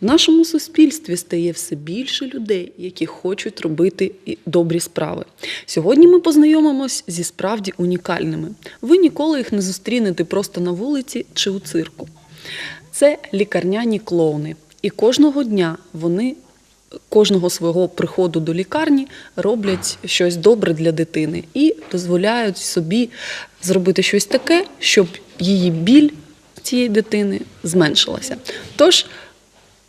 В нашому суспільстві стає все більше людей, які хочуть робити добрі справи. Сьогодні ми познайомимось зі справді унікальними. Ви ніколи їх не зустрінете просто на вулиці чи у цирку. Це лікарняні клоуни. І кожного дня вони кожного свого приходу до лікарні роблять щось добре для дитини і дозволяють собі зробити щось таке, щоб її біль цієї дитини зменшилася. Тож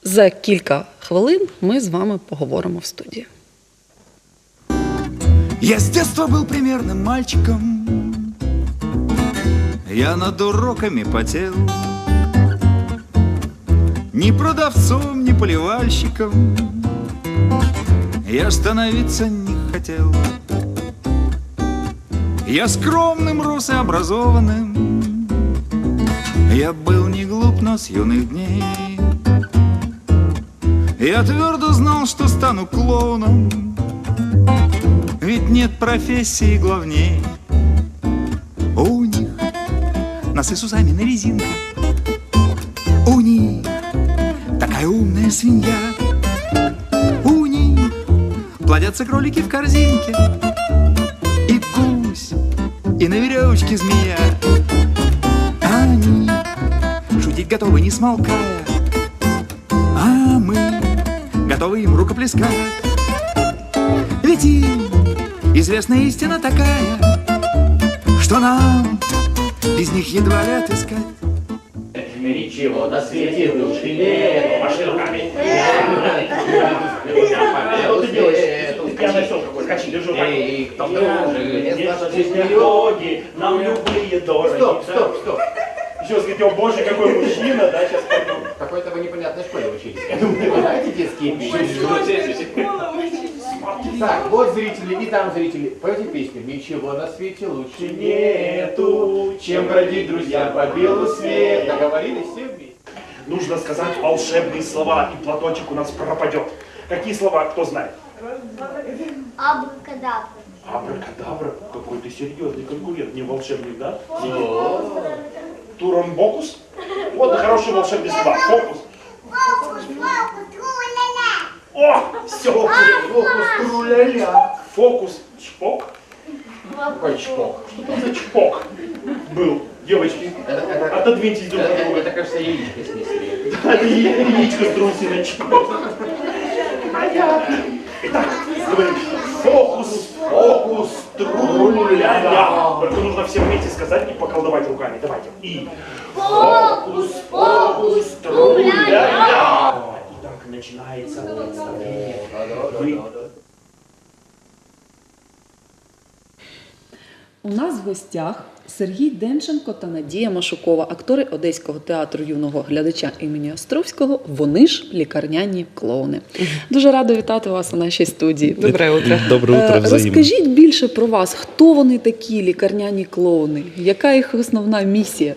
за кілька хвилин ми з вами поговоримо в студії. Я с детства был примерным мальчиком Я над уроками потел Ни продавцом, ни поливальщиком Я становиться не хотел Я скромным рос и образованным Я был не глуп, но с юных дней Я твердо знал, что стану клоуном. Ведь нет профессии главней. У них носы с усами на резинке. У них такая умная свинья. У них плодятся кролики в корзинке. И гусь, и на веревочке змея. Они шутить готовы не смолкая. А мы готовы им рукоплескать ведь им известна истина такая, что нам без них едва ли отыскать. Ничего на свете лучше нет. Маши руками. Что ты делаешь? Пьяный осел какой, скачи, руками. Эй, я я жизнь не дороги, нам любые дороги. Стоп, стоп, стоп. Еще говорите, о боже, какой мужчина, да, сейчас пойду. Какой-то вы непонятной школе учились. Вы знаете детские песни? Так, вот зрители, и там зрители. Пойте песню. Ничего на свете лучше нету, чем бродить, друзья, по белу свету. Договорились все вместе? Нужно сказать волшебные слова, и платочек у нас пропадет. Какие слова, кто знает? Абракадабра. Абракадабра, какой ты серьезный конкурент, не волшебник, да? Турамбокус? Вот хорошие волшебные слова. Фокус. Фокус, фокус, тру-ля-ля. О, все. Фокус, тру-ля-ля. Фокус, чпок. Какой чпок? Что там за чпок был? Девочки, Это, это, отодвиньтесь друг это, от это, друга. это, кажется, яичко снесли. Это яичко с трусиной чпок. Понятно. Итак, говорим. Фокус, фокус, тру-ля-ля. Только нужно все вместе сказать и поколдовать руками. Давайте. И Фокус, фокус, тру-ля-ля. Итак, начинается представление. Вы У нас в гостях Сергій Денченко та Надія Машукова, актори Одеського театру юного глядача імені Островського. Вони ж лікарняні клоуни. Дуже рада вітати вас у нашій студії. Доброе утро. Доброе утро Е, взаимно. Розкажіть більше про вас, хто вони такі лікарняні клоуни? Яка їх основна місія?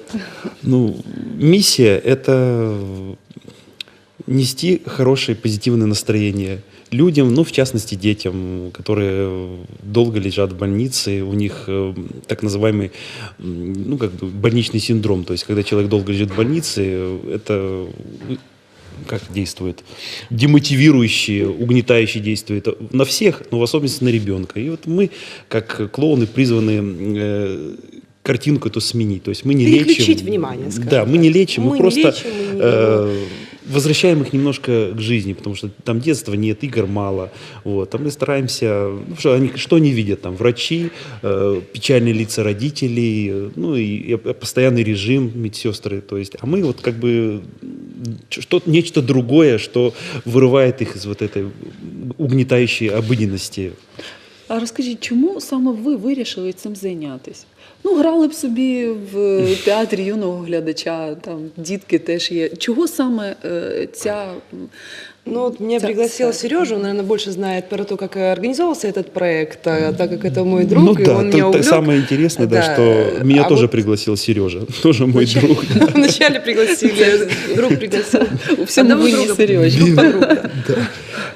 Ну, миссия – это нести хорошее позитивное настроение людям, ну, в частности, детям, которые долго лежат в больнице, у них э, так называемый, ну, как бы больничный синдром, то есть, когда человек долго лежит в больнице, это э, как действует, демотивирующее, угнетающее действует на всех, но в особенности на ребенка. И вот мы, как клоуны, призваны э, картинку эту сменить. То есть мы не лечим. внимание, скажем Да, мы не лечим, мы, Мы не просто лечим, мы не- э, возвращаем их немножко к жизни, потому что там детства нет, игр мало. Вот, там мы стараемся, ну, что они, что они видят там, врачи, э, печальные лица родителей, ну и, и постоянный режим медсестры, то есть, а мы вот как бы что нечто другое, что вырывает их из вот этой угнетающей обыденности. А розкажіть, чому саме ви вирішили цим зайнятися? Ну, грали б собі в театрі юного глядача, там дітки теж є. Чого саме е, ця м, Ну, вот меня Ца- пригласил ца- Сережа, он, наверное, больше знает про то, как организовался этот проект, а так как это мой друг, ну и да, он то- меня то увлек. самое интересное, да, Да, что меня а тоже вот- пригласил Сережа, тоже мой Вначале- друг. Вначале пригласили, друг пригласил. у всьому Одного винні друга. Сережі?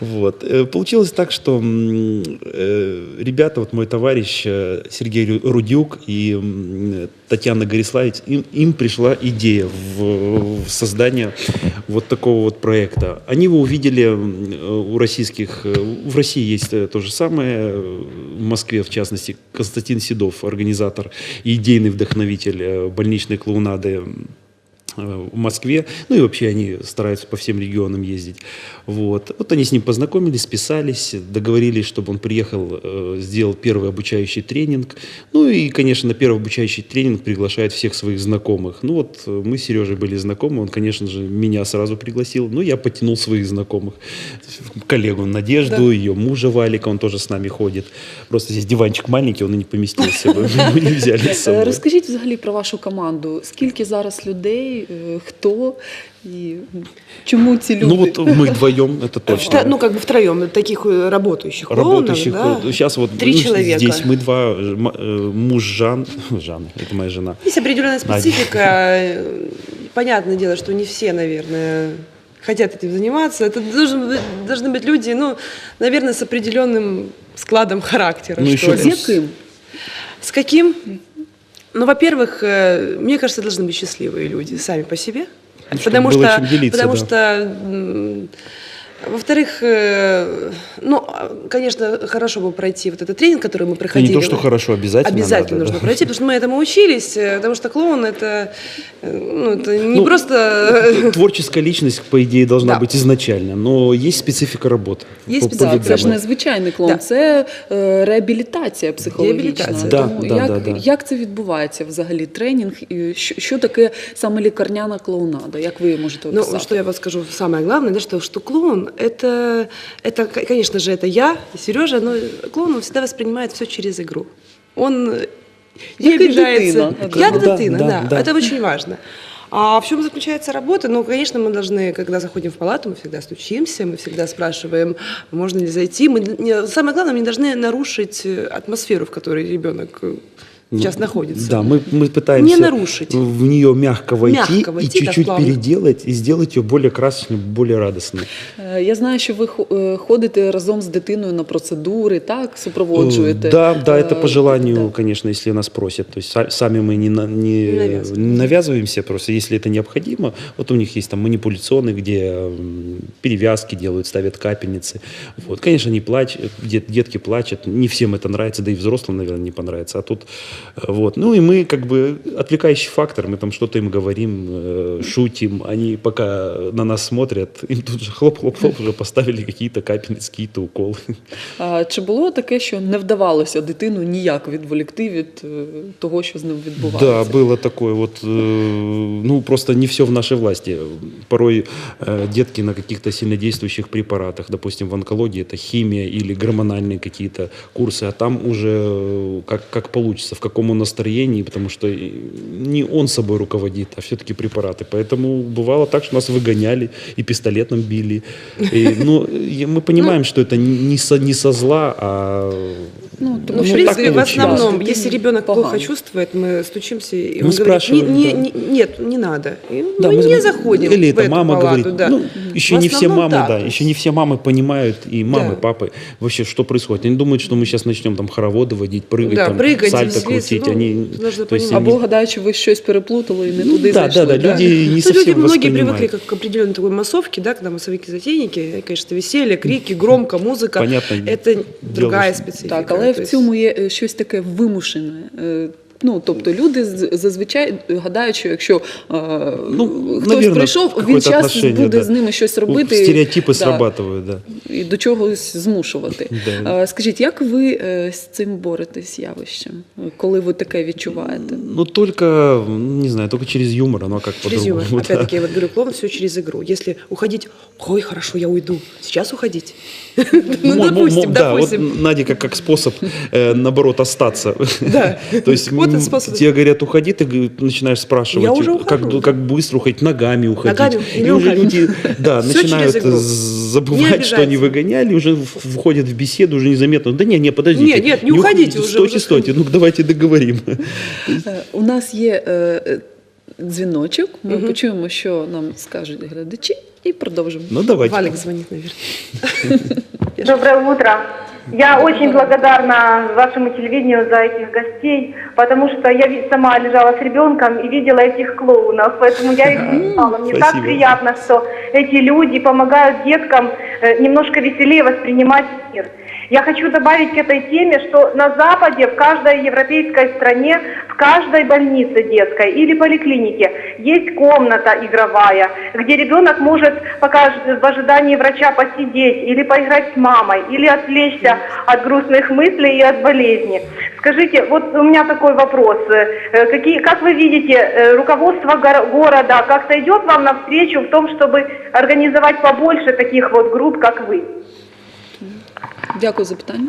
Вот. Э, Получилось так, что э, ребята, вот мой товарищ э, Сергей Рудюк и Татьяна Гориславец, им, им пришла идея в, в создание вот такого вот проекта. Они его увидели у российских, в России есть то же самое, в Москве в частности, Константин Седов, организатор и идейный вдохновитель больничной клоунады в Москве, ну и вообще они стараются по всем регионам ездить. Вот, вот они с ним познакомились, списались, договорились, чтобы он приехал, э, сделал первый обучающий тренинг. Ну и, конечно, на первый обучающий тренинг приглашает всех своих знакомых. Ну вот э, мы с Сережей были знакомы, он, конечно же, меня сразу пригласил, ну я потянул своих знакомых. Коллегу Надежду, ее мужа Валика, он тоже с нами ходит. Просто здесь диванчик маленький, он и не поместился, бы, мы не взяли с Е, собой. Розкажіть взагалі про вашу команду. Скільки зараз людей, е, хто і чому ці люди? Ну вот мы вдвоем, это точно. Вта- Ну, как бы втроем, таких э, работающих клоунов, работающих. да. Сейчас вот Три ну, человека. здесь мы два, э, э, муж Жан, Жанна, это моя жена. Есть определенная специфика. Э, Понятное дело, что не все, наверное, хотят этим заниматься. Это должен быть- должны быть люди, ну, наверное, с определенным складом характера, Ну, что еще ли. С каким? Ну, во-первых, э, мне кажется, должны быть счастливые люди сами по себе. Чтобы потому что, потому да. что, во-вторых, э, ну, а, конечно, хорошо бы пройти вот этот тренинг, который мы Ну, проходили. не то, что хорошо, обязательно. Обязательно надо, нужно да. пройти, потому что мы этому учились, э, потому что клоун это, э, ну, это не Ну, просто Творческая личность, по идее, должна Да. быть изначально, но есть специфика работы. Есть По- специфика. Так, це ж по-любому. не звичайний клон, Да. це е, реабілітація психологічна. Реабілітація. Да, Тому да, як, да, да. як це відбувається взагалі тренінг? І що, що таке саме лікарняна клоунада? Як ви її можете Ну, описати? что я вот скажу, самое главное, да, что, что клоун это, это, конечно же, это я, и Сережа, но клоун он всегда воспринимает все через игру. Он не Як обижается. дитина. Как Да, дитина, да, да, да. Это очень важно. А в чем заключается работа? Ну, конечно, мы должны, когда заходим в палату, мы всегда стучимся, мы всегда спрашиваем, можно ли зайти. Мы, не- самое главное, мы не должны нарушить атмосферу, в которой ребенок сейчас находится. Да, мы, мы пытаемся Не нарушить. в нее мягко войти Мягко и войти, да, чуть-чуть плавно. переделать, и сделать ее более красочной, более радостной. Е, Я знаю, що ви хо- е, ходите разом з дитиною на процедури, так? Супроводжуєте. Э, Да, да, это по желанию, да. конечно, если нас просят. То есть са- сами мы не, не, Не навязываемся. просто если это необходимо. Вот у них есть там манипуляционные, где перевязки делают, ставят капельницы. Вот, конечно, они плачут, дет- детки плачут. Не всем это нравится, да и взрослым, наверное, не понравится. А тут э, вот. Ну и мы как бы отвлекающий фактор, мы там что-то им говорим, э, шутим. Они пока на нас смотрят, им тут же хлоп-хлоп-хлоп уже поставили какие-то капельницы, какие-то уколы. А чи було таке, що не вдавалося дитину ніяк відволікти від е, того, що з ним Да, відбувається? было такое вот, э, ну просто не все в нашей власти. Порой э, детки на каких-то сильнодействующих препаратах, допустим, в онкологии это химия или гормональные какие-то курсы, а там уже э, как, как получится, в каком он настроении, потому что не он собой руководит, а все-таки препараты. Поэтому бывало так, что нас выгоняли и пистолетом били. И, ну, мы понимаем, что это не со, не со зла, а Ну, Ну, в так принципе, в основном, Да, если ребенок погано. плохо чувствует, мы стучимся, и Мы он говорит, спрашиваем, не, не- да. не- нет, не надо. И Да, мы мы не за- заходим Или в это эту мама палату, говорит. да. Ну, еще В не все мамы, да, да, еще не все мамы понимают, и мамы, Да. папы, вообще, что происходит. Они думают, что мы сейчас начнем там хороводы водить, прыгать, Да, там, прыгать, сальто крутить. ну, они, то есть понимать. Або они- гадаючи, ви щось переплутали і не Ну, туди да, зайшли. да, да, люди не Ну, совсем люди многие привыкли к, определенной такой массовке, да, когда массовики-затейники, конечно, веселье, крики, громко, музыка. Понятно. Это другая специфика. Так, але то в цьому є е, щось таке вимушене. Е, Ну, тобто люди зазвичай гадають, що якщо е, Ну, хтось навірно, прийшов, він час буде да. з ними щось робити. Стереотипы да, срабатывают, да. і до чогось змушувати. Да. Е, Скажіть, як ви е, з цим боретесь явищем, коли ви таке відчуваєте? Ну, только, ну, не знаю, только через юмор, оно как Через юмор. по-другому. да. Опять-таки, я вот говорю, клоун все через игру. Если уходить, ой, хорошо, я уйду. Сейчас уходить. Ну, допустим, мо- да, вот допустим. Надя как, как способ, э, наоборот, остаться. Да. То есть тебе говорят, уходи, ты начинаешь спрашивать, Я уже как, быстро уходить, ногами уходить. И уже люди да, начинают забывать, что они выгоняли, уже входят в беседу, уже незаметно. Да не, не, подождите. Не, нет, не ух- уходите уже, Стойте, стойте, ну давайте договорим. Е, У нас є е, е, дзвіночок. Ми почуємо, що нам скажуть глядачі, і продовжимо. Ну давайте. Валик звонит, наверное. Доброе утро. Я очень благодарна вашему телевидению за этих гостей, потому что я ви- сама лежала с ребенком и видела этих клоунов, поэтому я их не знала. Мне так Спасибо. приятно, что эти люди помогают деткам э, немножко веселее воспринимать мир. Я хочу добавить к этой теме, что на Западе, в каждой европейской стране, в каждой больнице детской или поликлинике есть комната игровая, где ребенок может пока в ожидании врача посидеть или поиграть с мамой, или отвлечься от грустных мыслей и от болезни. Скажите, вот у меня такой вопрос. Э, Какие, как вы видите, э, руководство горо- города как-то идет вам навстречу в том, чтобы организовать побольше таких вот групп, как вы? Дякую за питання.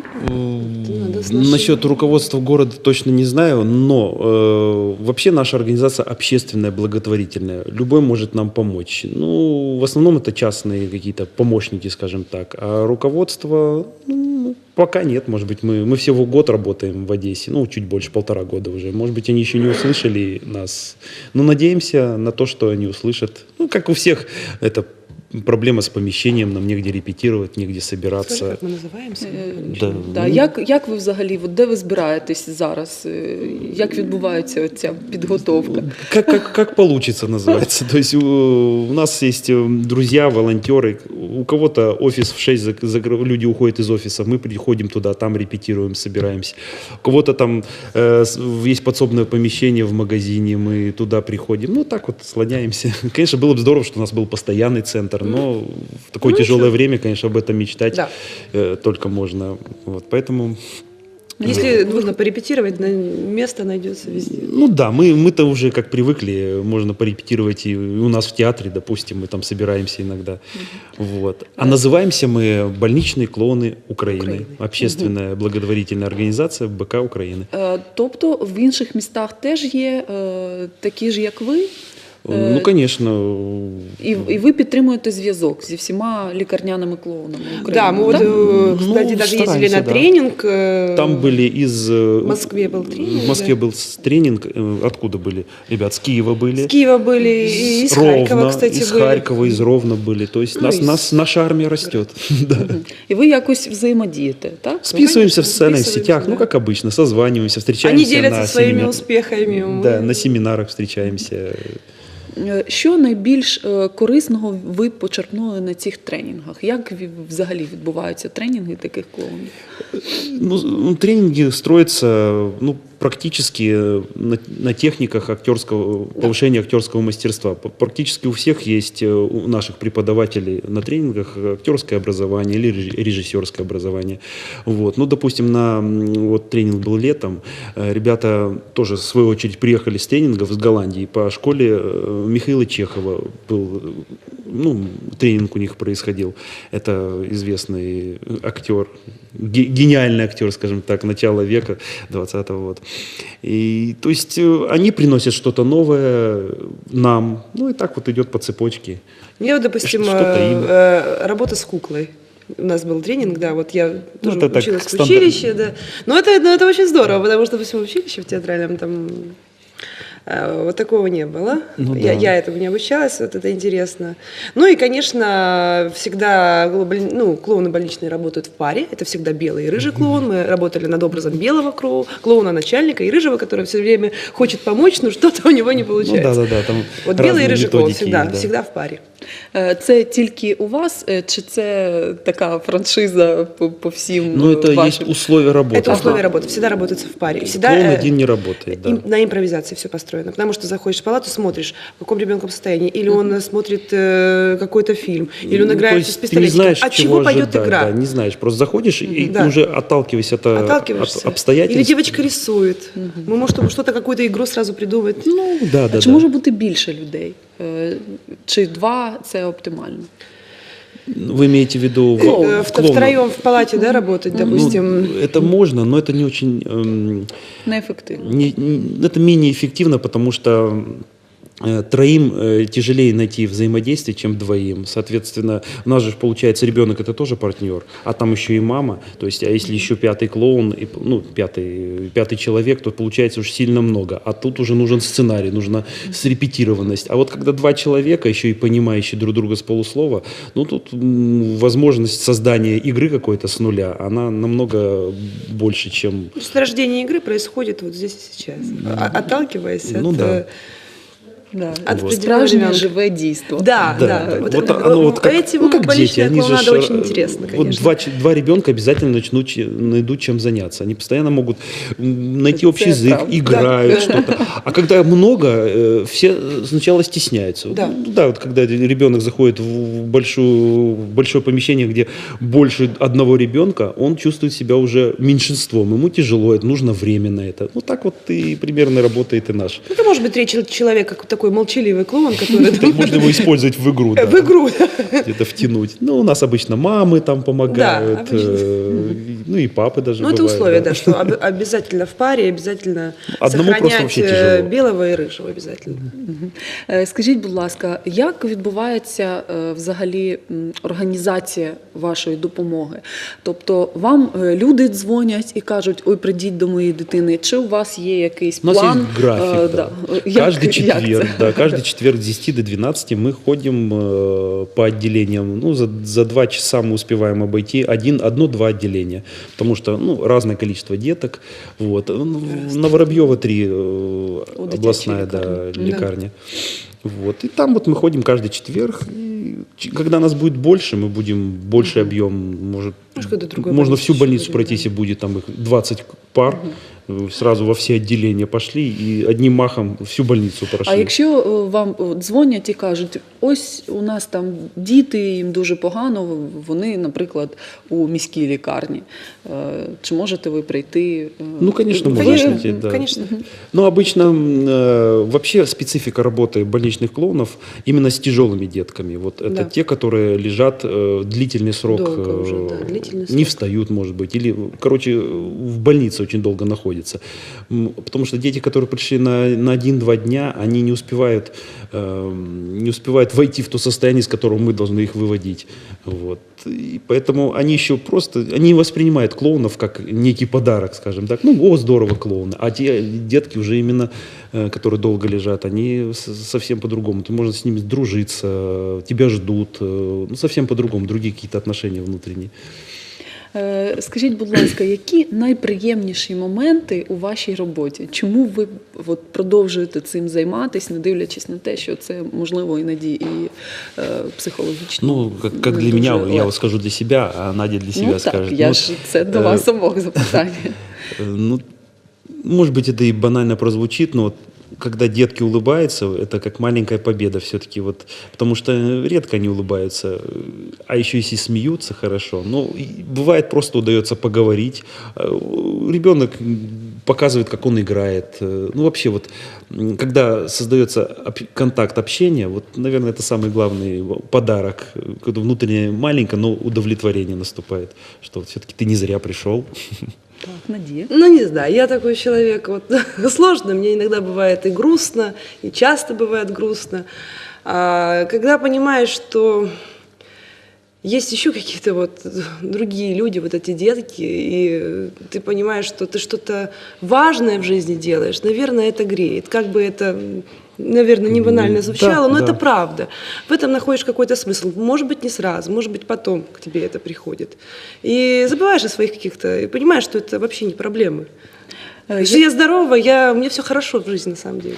Насчет руководства города точно не знаю, но э, вообще наша организация общественная, благотворительная. Любой может нам помочь. Ну, в основном это частные какие-то помощники, скажем так. А руководство ну, пока нет. Может быть, мы, мы всего год работаем в Одессе, ну, чуть больше, полтора года уже. Может быть, они еще не услышали нас. Но надеемся на то, что они услышат. Ну, как у всех, это проблема с помещением, нам негде репетировать, негде Скажи, собираться. как мы называемся? Е, Да. Да. Як, як ви взагалі, от де ви збираєтесь зараз? Е, Як відбувається ця підготовка? Как, как, как получится называется. То есть у, у нас есть э, друзья, волонтеры. У кого-то офис в 6 зак- закры- люди уходят из офиса, мы приходим туда, там репетируем, собираемся. У кого-то там э, с- есть подсобное помещение в магазине, мы туда приходим. Ну, так вот слоняемся. Конечно, было бы здорово, что у нас был постоянный центр, но в такое Ну, тяжелое еще. время, конечно, об этом мечтать Да. э, только можно. Вот, поэтому Если нужно порепетировать, на- место найдется везде. Ну да, мы, мы-то уже как привыкли, можно порепетировать и у нас в театре, допустим, мы там собираемся иногда. Вот. А называемся мы «Больничные клоуны Украины». Украины. Общественная благотворительная организация БК Украины. Е, Тобто в інших містах теж є е, такі ж, як ви, Е, Ну, конечно, і, і ви підтримуєте зв'язок зі всіма лікарняними клоунами України. Да, мы вот, так? э, кстати, Ну, даже ездили стараемся, на да. тренинг. э, там были из... э, В Москве был тренинг, В Москве да. был с- тренинг. э, Откуда были? Ребят, с Киева были. С Киева были, и из Ровно, Харькова, кстати, из были. Харькова, из Ровно были. То есть Ну, нас, из- нас, наша армия растет. Да. Мгм. І ви якось взаємодієте, так? Списываемся конечно, в социальных списываемся, сетях, ну, да. как обычно, созваниваемся, встречаемся Они делятся на своими семинар- успехами. мы- Да, на семинарах встречаемся. Е, Що найбільш е, корисного ви почерпнули на цих тренінгах? Як взагалі відбуваються тренінги таких клоунів? Ну, тренінги строяться ну, практически на, на техниках актерского, повышения актерского мастерства. Практически у всех есть, э, у наших преподавателей на тренингах актерское образование или реж- режиссерское образование. Вот. Ну, допустим, на вот, тренинг был летом, э, ребята тоже, в свою очередь, приехали с тренингов из Голландии по школе э, Михаила Чехова был, э, ну, тренинг у них происходил. Это известный актер, ге- гениальный актер, скажем так, начала века 20-го. Вот. И, то есть э, они приносят что-то новое нам, ну и так вот идет по цепочке. Мне вот, допустим, э, э, работа с куклой. У нас был тренинг, да, вот я Ну, тоже это так, училась в стандарт. училище, да. Но это, ну, это очень здорово, потому что, допустим, в училище в театральном там вот такого не было. Ну я, да. я этому не обучалась, вот это интересно. Ну и, конечно, всегда ну, клоуны больничные работают в паре. Это всегда белый и рыжий клоун. Мы работали над образом белого клоу- клоуна начальника и рыжего, который все время хочет помочь, но что-то у него не Ну получается. да, да, да, там Вот белый и рыжий клоун всегда, есть, да. всегда в паре. Це тільки у вас, чи це така франшиза по, по всім Ну это есть вашим? условия работы. Это условия работы. Всегда работается в паре. Всегда Клоун э, один не работает, да. на импровизации все построено. Потому что заходишь в палату, смотришь, в каком ребенком состоянии. Или он э, смотрит э, какой-то фильм, или он Ну, играет то с пистолетиком. знаешь, От чего пойдет ожидать, игра? да, не знаешь, просто заходишь и Да. ты уже отталкиваясь от, э, Отталкиваешься. от обстоятельств. Или девочка рисует. Мы, может, чтобы что-то, какую-то игру сразу придумать. Ну, да, да, а чи да. може бути більше людей? Е, Чи два це оптимально? Вы имеете в виду в- Э, в- клоуна? Втроем в палате, да, работать, Ну, допустим. это можно, но это не очень... эм, Неефективно. не- не- это менее эффективно, потому что э, Троим э, тяжелее найти взаимодействие, чем двоим. Соответственно, у нас же получается ребенок это тоже партнер, а там еще и мама. То есть, а если еще пятый клоун, и, ну пятый пятый человек, то получается уж сильно много. А тут уже нужен сценарий, нужна срепетированность. А вот когда два человека, еще и понимающие друг друга с полуслова, ну тут возможность создания игры какой-то с нуля, она намного больше, чем Просто рождение игры происходит вот здесь и сейчас, а- отталкиваясь Ну от... да. Э, Да. От От определенного справжнє ребенка. живе дійство. Да, да. Вот, Вот э, оно вот как, этим ну, как дети, они же клоунада ж, очень э, интересно, Вот конечно. два, ч- два ребенка обязательно начнут, найдут чем заняться. Они постоянно могут найти Это общий язык, правда. играют Да. что-то. А когда много, э, все сначала стесняются. Да. Ну, да, вот когда ребенок заходит в большую, в большое помещение, где больше одного ребенка, он чувствует себя уже меньшинством. Ему тяжело, это нужно время на это. Ну так вот и примерно работает и наш. Ну, это может быть речь человека, такой молчаливый клоун, который Так там можно его использовать в игру. да. в игру. где-то втянуть. Ну, у нас обычно мамы там помогают, обычно. э, ну и папы даже Ну, это бывают, условие, да, что об- обязательно в паре, обязательно Одному просто сохранять вообще э, тяжело. белого и рыжего обязательно. Е, Скажіть, будь ласка, як відбувається е, взагалі м, організація вашої допомоги? Тобто вам е, люди дзвонять і кажуть, ой, прийдіть до моєї дитини, чи у вас є якийсь У нас план? есть график, Е, да. Як- каждый як четверг, це? да, каждый четверг с 10 до 12 мы ходим э, по отделениям. Ну, за, за два часа мы успеваем обойти один, одно-два отделения. Потому что, ну, разное количество деток. Вот. На Воробьева 3 э, областная да, лекарни. Да. лекарня. Вот. И там вот мы ходим каждый четверг. И когда нас будет больше, мы будем больше объем, может, Может, можно всю больницу пройти, да. если будет там их 20 пар, э, сразу во все отделения пошли и одним махом всю больницу прошли. А якщо е, вам е, дзвонять і кажуть, ось у нас там діти, їм дуже погано, вони, наприклад, у міській лікарні, е, чи можете ви прийти? е, Ну, конечно, ви- можно Конечно, прийти, да. конечно. Но обычно м, э, вообще специфика работы больничных клоунов именно с тяжелыми детками. Вот это Да. те, которые лежат э, длительный срок, Долго уже, э, да, длительный не срок. встают, может быть, или, короче, в больнице очень долго находятся. М, Потому что дети, которые пришли на, на один-два дня, они не успевают, э, не успевают войти в то состояние, с которого мы должны их выводить. Вот. И поэтому они еще просто, они воспринимают клоунов как некий подарок, скажем так. Ну, о, здорово, клоуны. А те детки уже именно, э, которые долго лежат, они совсем по-другому. Ты можно с ними дружиться, тебя ждут, э, ну, совсем по-другому, другие какие-то отношения внутренние. Е, Скажіть, будь ласка, які найприємніші моменти у вашій роботі? Чому ви от, продовжуєте цим займатися, не дивлячись на те, що це можливо іноді і е, психологічно? Ну, как, как не для дуже меня, я легко? вот скажу для себя, а Надя для себя ну, так, скажет. я Ну, ж це до э, вас самого запитання. Э, Ну, может быть, это и банально прозвучит, но вот Когда детки улыбаются, это как маленькая победа все-таки. Вот, потому что редко они улыбаются, а еще если смеются хорошо. Ну, бывает просто удается поговорить. Э, Ребенок показывает, как он играет. Э, Ну, вообще вот, когда создается контакт общения, вот, наверное, это самый главный подарок. Когда внутреннее маленько, но удовлетворение наступает, что все-таки ты не зря пришел. Так, Надія. Ну, не знаю, я такой человек, вот, сложно, мне иногда бывает и грустно, и часто бывает грустно. А, когда понимаешь, что есть еще какие-то вот другие люди, вот эти детки, и ты понимаешь, что ты что-то важное в жизни делаешь, наверное, это греет. Как бы это, наверное, не банально звучало, Да, но да. это правда. В этом находишь какой-то смысл. Может быть, не сразу, может быть, потом к тебе это приходит. И забываешь о своих каких-то, и понимаешь, что это вообще не проблемы. Е, Что я здорова, я, у меня все хорошо в жизни, на самом деле.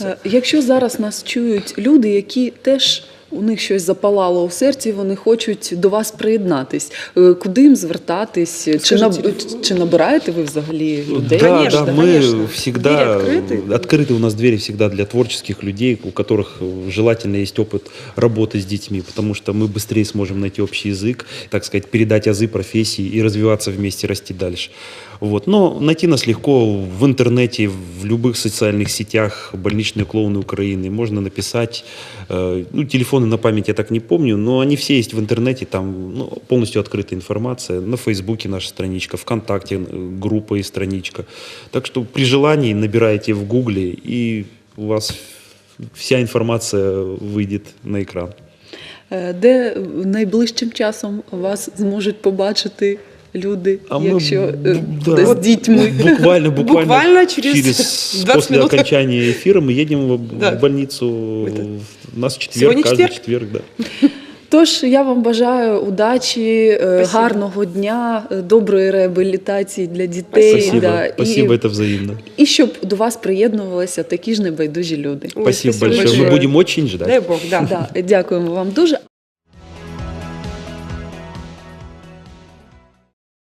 Е, Якщо зараз нас чують люди, які теж у них щось запалало у серці, вони хочуть до вас приєднатись. Е, Куди їм звертатись? Чи, наб... Скажіть. чи набираєте ви взагалі людей? Да, Конечно, да, мы конечно. всегда Двери открыты. открыты у нас двери всегда для творческих людей, у которых э, желательно есть опыт работы с детьми, потому что мы быстрее сможем найти общий язык, так сказать, передать азы профессии и развиваться вместе, расти дальше. Вот. Но найти нас легко в интернете, в любых социальных сетях, больничные клоуны Украины. Можно написать, э, ну, телефоны на память я так не помню, но они все есть в интернете, там ну, полностью открытая информация. На Фейсбуке наша страничка, ВКонтакте э, группа и страничка. Так что при желании набираете в Гугле, и у вас вся информация выйдет на экран. Де найближчим часом вас зможуть побачити люди, А мы якщо е, б- буде да. з дітьми? Буквально, буквально, Буквально через 20 после минут. окончания эфира мы едем в, Да. в больницу. Это- У нас четверг, Сегодня каждый четверг? четверг, да. Тож я вам бажаю удачі, е, Спасибо. гарного дня, е, доброї реабілітації для дітей. Спасибо, да, спасибо, і, это взаимно. і щоб до вас приєднувалися такі ж небайдужі люди. Ой, Спасибо, большое. Мы большое. будем очень ждать. Дай бог, да. Да, дякуємо вам дуже.